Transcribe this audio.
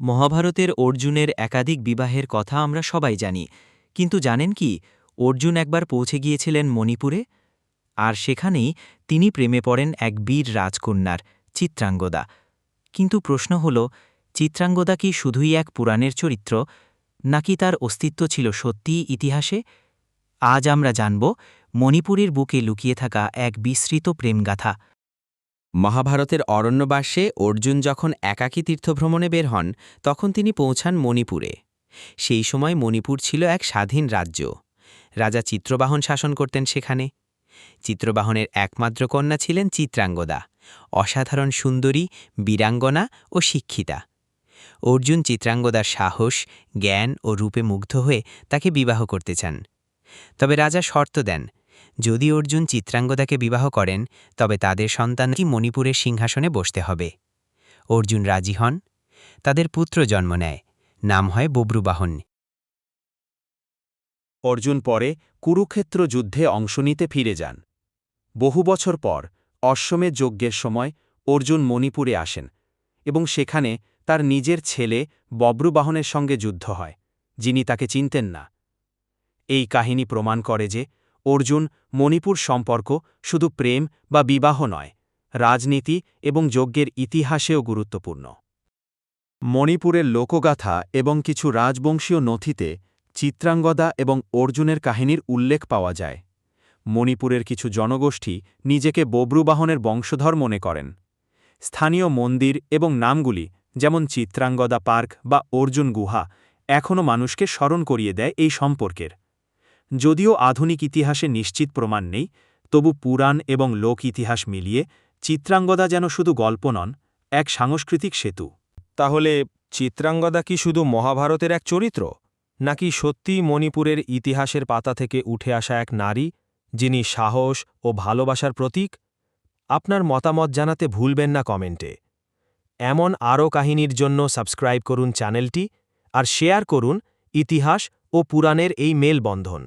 মহাভারতের অর্জুনের একাধিক বিবাহের কথা আমরা সবাই জানি, কিন্তু জানেন কি, অর্জুন একবার পৌঁছে গিয়েছিলেন মণিপুরে? আর সেখানেই তিনি প্রেমে পড়েন এক বীর রাজকন্যার, চিত্রাঙ্গদা। কিন্তু প্রশ্ন হল, চিত্রাঙ্গদা কি শুধুই এক পুরাণের চরিত্র, নাকি তার অস্তিত্ব ছিল সত্যিই ইতিহাসে? আজ আমরা জানব, মণিপুরের বুকে লুকিয়ে থাকা এক বিস্তৃত প্রেমগাথা। মহাভারতের অরণ্যবাসে অর্জুন যখন একাকী তীর্থভ্রমণে বের হন, তখন তিনি পৌঁছান মণিপুরে। সেই সময় মণিপুর ছিল এক স্বাধীন রাজ্য। রাজা চিত্রবাহন শাসন করতেন সেখানে। চিত্রবাহনের একমাত্র কন্যা ছিলেন চিত্রাঙ্গদা, অসাধারণ সুন্দরী, বীরাঙ্গনা ও শিক্ষিতা। অর্জুন চিত্রাঙ্গদার সাহস, জ্ঞান ও রূপে মুগ্ধ হয়ে তাকে বিবাহ করতে চান। তবে রাজা শর্ত দেন যদি অর্জুন চিত্রাঙ্গদাকে বিবাহ করেন, তবে তাদের সন্তানকে মণিপুরের সিংহাসনে বসতে হবে? অর্জুন রাজি হন। তাদের পুত্র জন্ম নেয়। নাম হয় বব্রুবাহন। অর্জুন পরে কুরুক্ষেত্র যুদ্ধে অংশ নিতে ফিরে যান। বহু বছর পর অশ্বমেধ যজ্ঞের সময়, অর্জুন মণিপুরে আসেন এবং সেখানে তার নিজের ছেলে বব্রুবাহনের সঙ্গে যুদ্ধ হয়, যিনি তাকে চিনতেন না। এই কাহিনী প্রমাণ করে যে অর্জুন, মণিপুর সম্পর্ক শুধু প্রেম বা বিবাহ নয়, রাজনীতি এবং যজ্ঞের ইতিহাসেও গুরুত্বপূর্ণ। মণিপুরের লোকগাথা এবং কিছু রাজবংশীয় নথিতে চিত্রাঙ্গদা এবং অর্জুনের কাহিনীর উল্লেখ পাওয়া যায়। মণিপুরের কিছু জনগোষ্ঠী নিজেকে বব্রুবাহনের বংশধর মনে করেন। স্থানীয় মন্দির এবং নামগুলি, যেমন চিত্রাঙ্গদা পার্ক বা অর্জুন গুহা, এখনও মানুষকে স্মরণ করিয়ে দেয় এই সম্পর্কের। যদিও আধুনিক ইতিহাসে নিশ্চিত প্রমাণ নেই, তবু পুরাণ এবং লোক ইতিহাস মিলিয়ে চিত্রাঙ্গদা যেন শুধু গল্প নন, এক সাংস্কৃতিক সেতু। তাহলে চিত্রাঙ্গদা কি শুধু মহাভারতের এক চরিত্র? নাকি সত্যিই মণিপুরের ইতিহাসের পাতা থেকে উঠে আসা এক নারী, যিনি সাহস ও ভালোবাসার প্রতীক? আপনার মতামত জানাতে ভুলবেন না কমেন্টে। এমন আরও কাহিনীর জন্য সাবস্ক্রাইব করুন চ্যানেলটি, আর শেয়ার করুন ইতিহাস ও পুরাণের এই মেলবন্ধন।